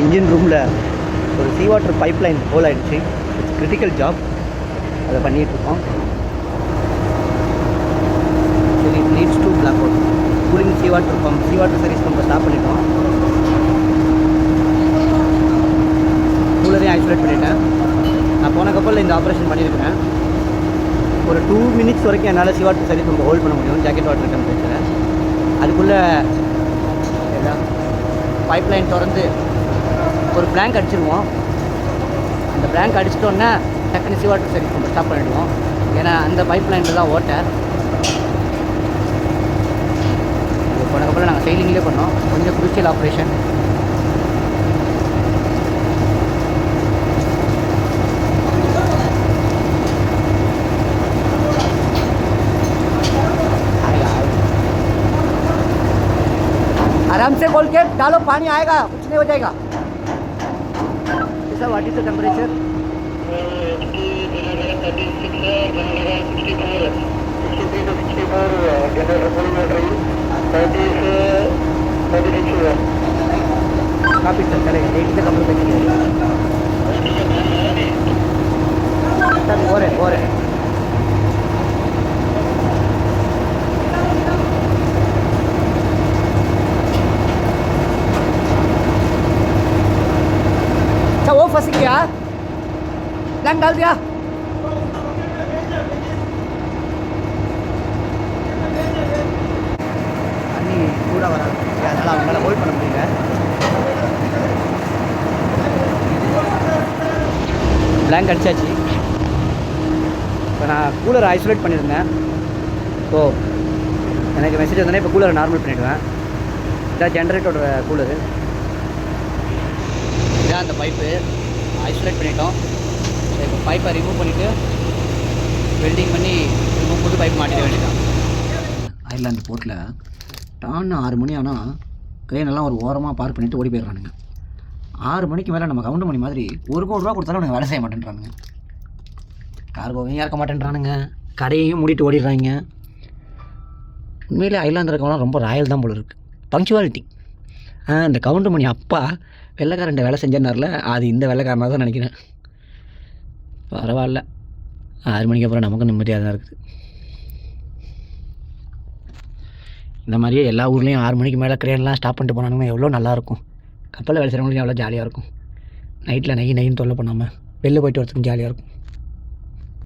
Engine ரூமில் ஒரு sea water pipe line hole ஆகிடுச்சு இட்ஸ் கிரிட்டிக்கல் ஜாப் அதை பண்ணிகிட்ருக்கோம் சரி it needs to block out cooling sea water pump sea water service Pamba stop பண்ணிட்டோம். கூலரையும் ஐசோலேட் பண்ணிட்டேன். நான் போன கப்பலில் இந்த ஆப்ரேஷன் பண்ணியிருக்கிறேன். ஒரு டூ மினிட்ஸ் வரைக்கும் என்னால் சீ வாட்டர் சர்வீஸ் பம்பை ஹோல்ட் பண்ண முடியும். ஜாக்கெட் வாட்டர் டெம்பரேச்சரை அதுக்குள்ளே பைப் லைன் திறந்து ஒரு பிளாங்க் அடிச்சிருவோம் அந்த பிளாங்க் அடிச்சிட்டோன்னே டக்குனு சீ வாட்டர் சர்வீஸ் பம்பை ஸ்டாப் பண்ணிவிடுவோம் ஏன்னா அந்த பைப் லைனில் தான் ஓட்டை இது போன கப்பலில் நாங்கள் செயலிங்லேயே பண்ணோம் கொஞ்சம் குருச்சியல் ஆப்ரேஷன் आराम से खोल के डालो पानी आएगा कुछ नहीं हो जाएगा sir what is the temperature काफी सर चलेगा एटी से कम रुपये की सर हो रहे हो रहे Thảo ஓ phát sinh kìa Đang đâu chưa தண்ணி கூட வராது அதனால் அவங்களால ஹோல்ட் பண்ண முடியல பிளாங்க் அடிச்சாச்சு இப்போ நான் கூலரை ஐசோலேட் பண்ணியிருந்தேன் ஓ எனக்கு மெசேஜ் வந்தோடனே இப்போ கூலரை நார்மல் பண்ணிவிடுவேன் இதான் ஜென்ரேட்டரோட கூலரு அந்த பைப்பு ஐசோலேட் பண்ணிட்டோம். ஸோ இப்போ பைப்பை ரிமூவ் பண்ணிவிட்டு வெல்டிங் பண்ணி ரிமூவ் புது பைப் மாட்டிட வேண்டியதான் ஐர்லாந்து போர்ட்டில் டான்னு ஆறு மணி ஆனால் க்ரெயினெல்லாம் ஒரு ஓரமாக பார்க் பண்ணிவிட்டு ஓடி போயிடுறானுங்க. ஆறு மணிக்கு மேலே நம்ம கவுண்ட் மணி மாதிரி ஒரு கோடி ரூபா கொடுத்தாலும் அவனுங்க வேலை செய்ய மாட்டேன்றானுங்க. கார்கோவையும் இறக்க மாட்டேன்றானுங்க. கடையையும் மூடிட்டு ஓடிடுறாங்க. உண்மையிலே அயர்லாந்து இருக்கவங்களாம் ரொம்ப ராயல் தான் போல இருக்குது பங்க்சுவாலிட்டி இந்த கவுண்டமணி அப்பா வெள்ளைக்காரன் வேலை செஞ்சனார்ல அது இந்த வெள்ளைக்காரனாக தான் நினைக்கிறேன். பரவாயில்ல. ஆறு மணிக்கு அப்புறம் நமக்கும் நிம்மதியாக தான் இருக்குது. இந்த மாதிரியே எல்லா ஊர்லேயும் ஆறு மணிக்கு மேலே க்ரேன்லாம் ஸ்டாப் பண்ணிட்டு போனாங்கன்னா எவ்வளோ நல்லாயிருக்கும் கப்பலில் வேலை செய்கிறவங்களுக்கு எவ்வளோ ஜாலியாக இருக்கும். நைட்டில் நெய் நெய்ன்னு தொல்லை பண்ணாமல் வெளில போயிட்டு வரத்துக்கும் ஜாலியாக இருக்கும்.